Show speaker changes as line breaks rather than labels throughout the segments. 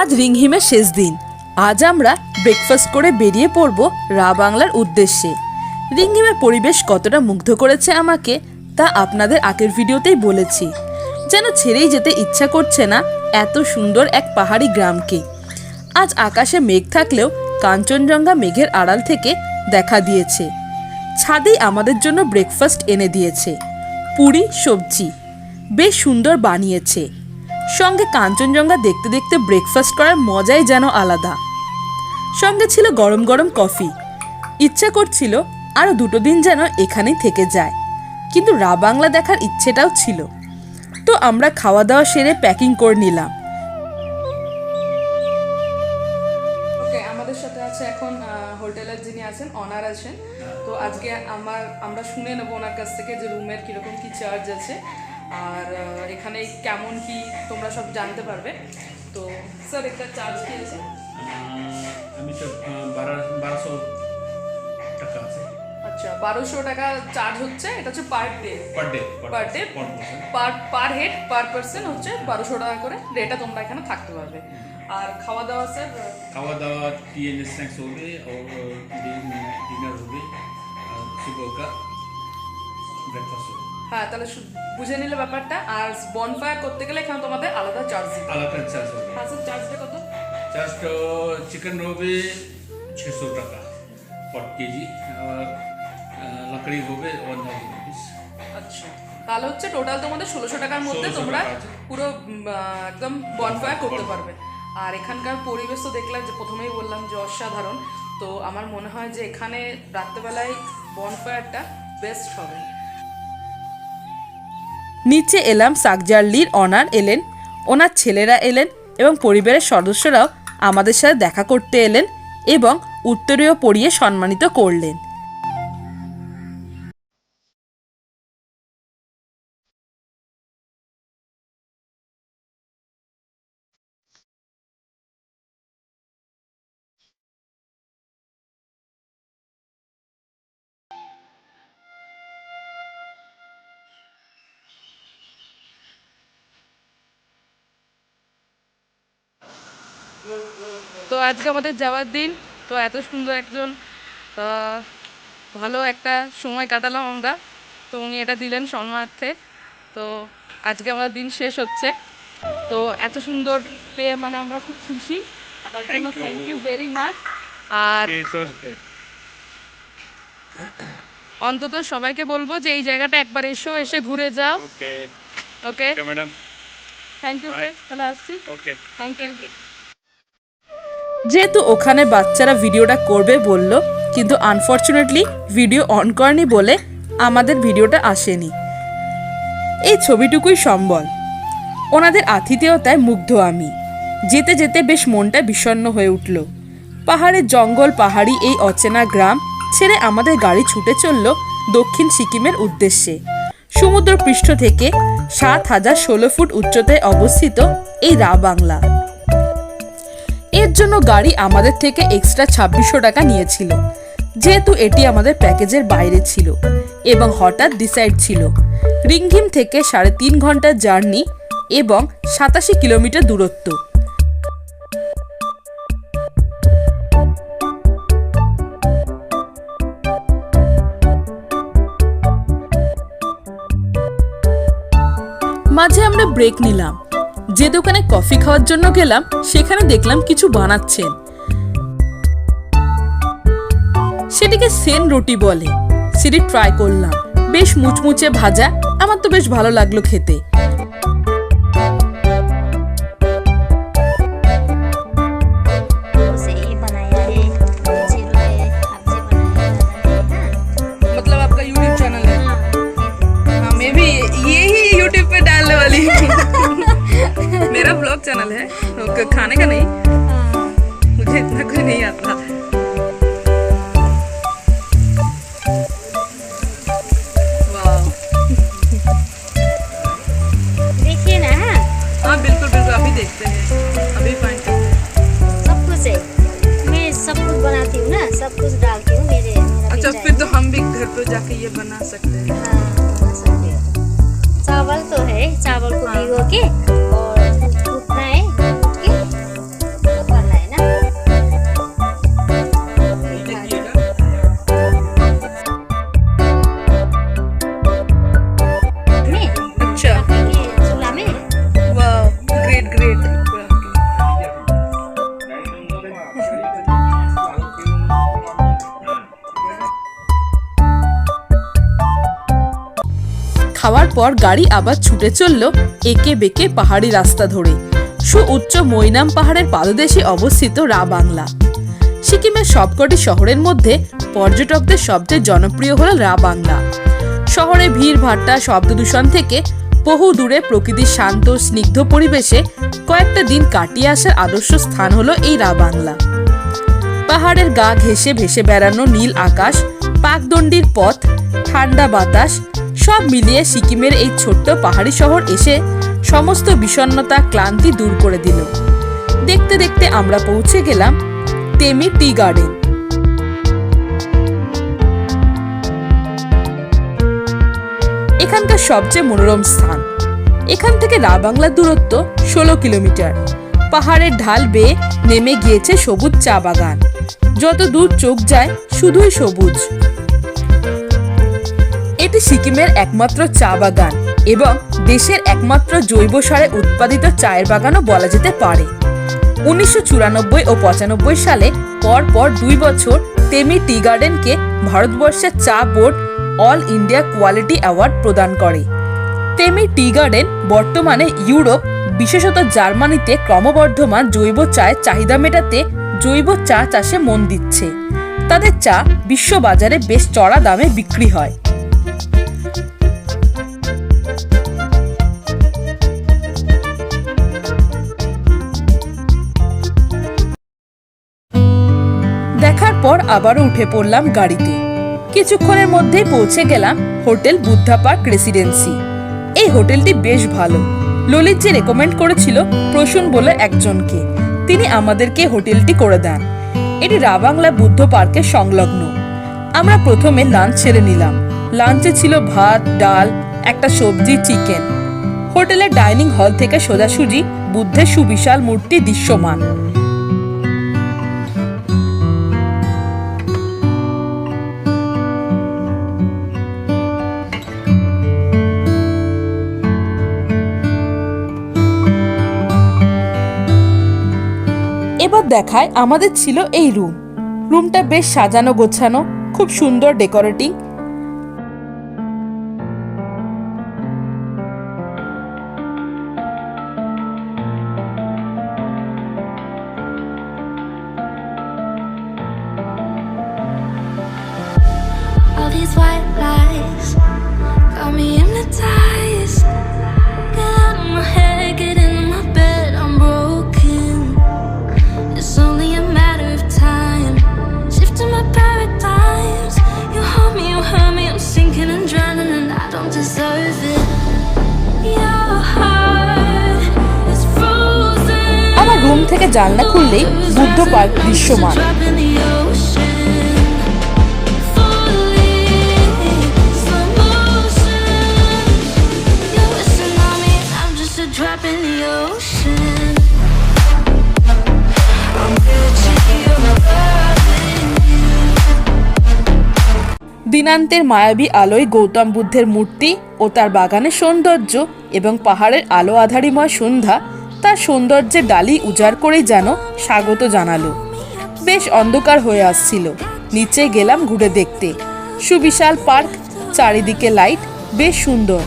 আজ রিংহিমের শেষ দিন। আজ আমরা ব্রেকফাস্ট করে বেরিয়ে পড়ব রা বাংলার উদ্দেশ্যে। রিংহিমের পরিবেশ কতটা মুগ্ধ করেছে আমাকে, তা আপনাদের আগের ভিডিওতেই বলেছি। যেন ছেড়েই যেতে ইচ্ছা করছে না এত সুন্দর এক পাহাড়ি গ্রামকে। আজ আকাশে মেঘ থাকলেও কাঞ্চনজঙ্ঘা মেঘের আড়াল থেকে দেখা দিয়েছে। ছাদেই আমাদের জন্য ব্রেকফাস্ট এনে দিয়েছে। পুরি, সবজি। বেশ সুন্দর বানিয়েছে। সঙ্গে কাঞ্চনজঙ্ঘা দেখতে দেখতে ব্রেকফাস্ট করার মজাই যেন আলাদা। সঙ্গে ছিল গরম গরম কফি ইচ্ছা করছিল আরও দুটো দিন যেন এখানেই থেকে যায়। কিন্তু রা বাংলা দেখার ইচ্ছেটাও ছিল। তো আমরা খাওয়া দাওয়া সেরে প্যাকিং করে নিলাম।
আমাদের সাথে আছে এখন হোটেলের যিনি আছেন, অনার আছেন। তো আজকে আমার, আমরা শুনে নেব ওনার কাছ থেকে যে রুমের কীরকম কি চার্জ আছে। আর আহ, এখানে কেমন কি তোমরা সব জানতে পারবে তো স্যার একটা চার্জ কি আছে
আমি তো বারো বারোশো টাকা আছে
আচ্ছা বারোশো টাকা চার্জ হচ্ছে এটা হচ্ছে per day
per day
per day per per head per person হচ্ছে বারোশো টাকা করে রেটে তোমরা এখানে থাকতে পারবে আর খাওয়া দাওয়া স্যার
খাওয়া দাওয়া टी एंड स्नैक्स हो गए और डिनर हो गई और सुबह का ब्रेकफास्ट हो गया
হ্যাঁ তাহলে বুঝে নিলে ব্যাপারটা। আর বনফায়ার করতে গেলে এখানে তোমাদের আলাদা চার্জ দিতে
আলাদা চার্জ হবে।
হ্যাঁ স্যার চার্জটা কত?
চার্জটা চিকেন হবে ছশো টাকা পার কেজি আর লাকড়ি হবে ওয়ান থাউজেন্ড রুপিস
আচ্ছা তাহলে হচ্ছে টোটাল তোমাদের ষোলোশো টাকার মধ্যে তোমরা পুরো একদম বনফায়ার করতে পারবে। আর এখানকার পরিবেশ তো দেখলাম যে প্রথমেই বললাম যে অসাধারণ। তো আমার মনে হয় যে এখানে রাত্রেবেলায় বনফায়ারটা বেস্ট হবে।
নিচে এলাম সাকজারলির অনার এলেন, ওনার ছেলেরা এলেন এবং পরিবারের সদস্যরাও আমাদের সাথে দেখা করতে এলেন এবং উত্তরীয় পড়িয়ে সম্মানিত করলেন।
তো আজকে আমাদের যাওয়ার দিন তো এত সুন্দর একজন ভালো একটা সময় কাটালাম আমরা। তো উনি এটা দিলেন সম্মানার্থে। তো আজকে আমার দিন শেষ হচ্ছে। তো এত সুন্দর পেয়ে মানে আমরা খুব খুশি। থ্যাংক ইউ ভেরি মাচ আর অন্তত সবাইকে বলব যে এই জায়গাটা একবার এসো এসে ঘুরে যাও। Okay
okay
madam thank you তাহলে আসছি।
ওকে
থ্যাংক ইউ
যেহেতু ওখানে বাচ্চারা ভিডিওটা করবে বলল, কিন্তু আনফর্চুনেটলি ভিডিও অন করেনি বলে আমাদের ভিডিওটা আসেনি। এই ছবিটুকুই সম্বল। ওনাদের আতিথেয়তায় মুগ্ধ আমি। যেতে যেতে বেশ মনটা বিষণ্ণ হয়ে উঠল। পাহাড়ের জঙ্গল, পাহাড়ি এই অচেনা গ্রাম ছেড়ে আমাদের গাড়ি ছুটে চলল দক্ষিণ সিকিমের উদ্দেশ্যে। সমুদ্র পৃষ্ঠ থেকে সাত হাজার ষোলো ফুট উচ্চতায় অবস্থিত এই রা বাংলা। এর জন্য গাড়ি আমাদের থেকে এক্সট্রা ছাব্বিশশো টাকা নিয়েছিল। যেহেতু এটি আমাদের প্যাকেজের বাইরে ছিল এবং হঠাৎ ডিসাইড ছিল। রিংঘিম থেকে সাড়ে তিন ঘণ্টার জার্নি এবং সাতাশি কিলোমিটার দূরত্ব। মাঝে আমরা ব্রেক নিলাম। যে দোকানে কফি খাওয়ার জন্য গেলাম, সেখানে দেখলাম কিছু বানাচ্ছেন সেটিকে সেন রুটি বলে। সেটি ট্রাই করলাম। বেশ মুচমুচে ভাজা। আমার তো বেশ ভালো লাগল খেতে।
खाने का नहीं
हाँ
मुझे इतना कोई नहीं आता
তারপর গাড়ি আবার ছুটে চলল একে বেঁকে পাহাড়ি রাস্তা ধরে। সুউচ্চ মৈনাম পাহাড়ের পাদদেশে অবস্থিত রা বাংলা। সিকিমের সবকটি শহরের মধ্যে পর্যটকদের সবচেয়ে জনপ্রিয় হল রা বাংলা। শহরে ভিড় ভাট্টা, শব্দ দূষণ থেকে বহু দূরে প্রকৃতির শান্ত, স্নিগ্ধ পরিবেশে কয়েকটা দিন কাটিয়ে আসার আদর্শ স্থান হলো এই রা বাংলা। পাহাড়ের গা ঘেঁষে ভেসে বেড়ানো নীল আকাশ, পাকদণ্ডির পথ, ঠান্ডা বাতাস সব মিলিয়ে সিকিমের এই ছোট্ট পাহাড়ি শহর এসে সমস্ত বিষণ্ণতা, ক্লান্তি দূর করে দিল। দেখতে দেখতে আমরা পৌঁছে গেলাম তেমি টি গার্ডেন। এখানকার সবচেয়ে মনোরম স্থান। এখান থেকে রা বাংলার দূরত্ব ষোলো কিলোমিটার। পাহাড়ের ঢাল বেয়ে নেমে গিয়েছে সবুজ চা বাগান। যত দূর চোখ যায়, শুধুই সবুজ। সিকিমের একমাত্র চা বাগান এবং দেশের একমাত্র জৈব সারে উৎপাদিত চায়ের বাগানও বলা যেতে পারে। উনিশশো চুরানব্বই ও পঁচানব্বই সালে পর পর দুই বছর তেমি টি গার্ডেনকে ভারতবর্ষের চা board all India quality award প্রদান করে। তেমি টি গার্ডেন বর্তমানে ইউরোপ, বিশেষত জার্মানিতে ক্রমবর্ধমান জৈব চায়ের চাহিদা মেটাতে জৈব চা চাষে মন দিচ্ছে। তাদের চা বিশ্ববাজারে বেশ চড়া দামে বিক্রি হয়। আবারও উঠে পড়লাম গাড়িতে। কিছুক্ষণের মধ্যেই পৌঁছে গেলাম হোটেল বুদ্ধা পার্ক রেসিডেন্সি। এই হোটেলটি বেশ ভালো। ললিত যে রেকমেন্ড করেছিল প্রসূন বলে একজনকে। তিনি আমাদেরকে হোটেলটি করে দেন। এটি রাবাংলা বুদ্ধ পার্কের সংলগ্ন। আমরা প্রথমে লাঞ্চ ছেড়ে নিলাম। লাঞ্চে ছিল ভাত, ডাল, একটা সবজি চিকেন হোটেলের ডাইনিং হল থেকে সোজাসুজি বুদ্ধের সুবিশাল মূর্তি দৃশ্যমান। এবার দেখায় আমাদের ছিল এই রুম। রুমটা বেশ সাজানো গোছানো খুব সুন্দর ডেকোরেটিং থেকে জানলা খুললেই বুদ্ধ পার্ক দৃশ্যমান। দিনান্তের মায়াবী আলোয় গৌতম বুদ্ধের মূর্তি ও তার বাগানের সৌন্দর্য এবং পাহাড়ের আলো আধারিময় সন্ধ্যা তার সৌন্দর্যের ডালি উজাড় করেই যেন স্বাগত জানালো। বেশ অন্ধকার হয়ে আসছিল। নিচে গেলাম ঘুরে দেখতে। সুবিশাল পার্ক, চারিদিকে লাইট, বেশ সুন্দর।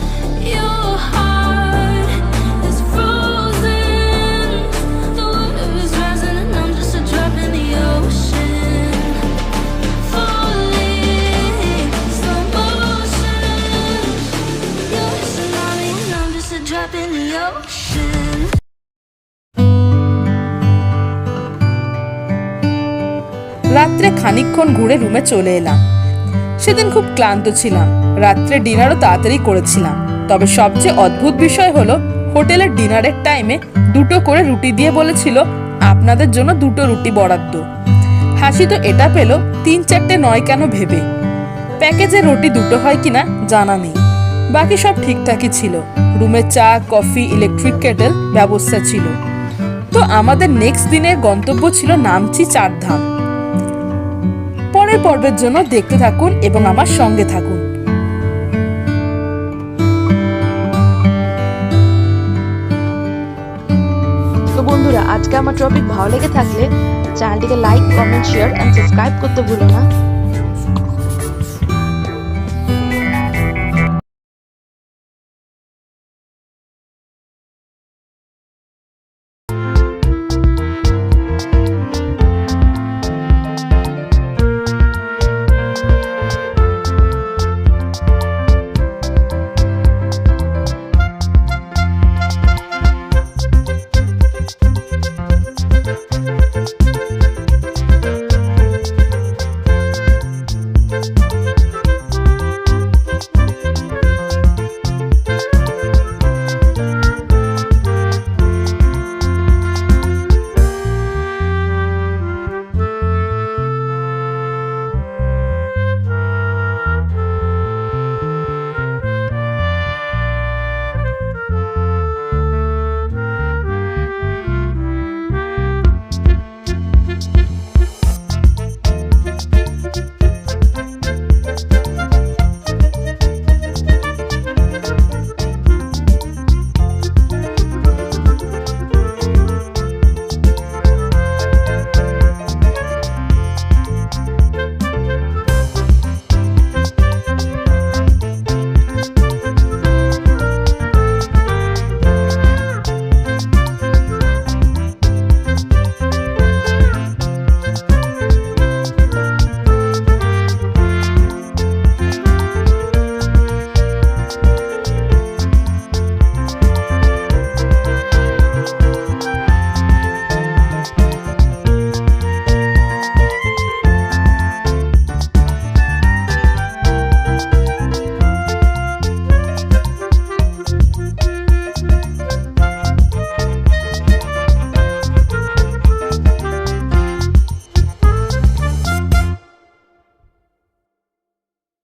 খানিকক্ষণ ঘুরে রুমে চলে এলাম। সেদিন খুব ক্লান্ত ছিলাম। রাত্রে ডিনারও তাড়াতাড়ি করেছিলাম। তবে সবচেয়ে অদ্ভুত বিষয় হলো, হোটেলের ডিনারের টাইমে দুটো করে রুটি দিয়ে বলেছিল, আপনাদের জন্য দুটো রুটি বরাদ্দ। হাসি তো এটা পেল, তিন চারটে নয় কেন ভেবে। প্যাকেজে রুটি দুটো হয় কিনা জানা নেই। বাকি সব ঠিকঠাকই ছিল। রুমে চা, কফি, ইলেকট্রিক কেটেল ব্যবস্থা ছিল। তো আমাদের নেক্সট দিনের গন্তব্য ছিল নামচি চারধাম। পরের পর্বের জন্য দেখতে থাকুন এবং আমার সঙ্গে থাকুন।
তো বন্ধুরা, আজকে আমার টপিক ভালো লেগে থাকলে চ্যানেলটিকে like comment share and subscribe করতে ভুলো না।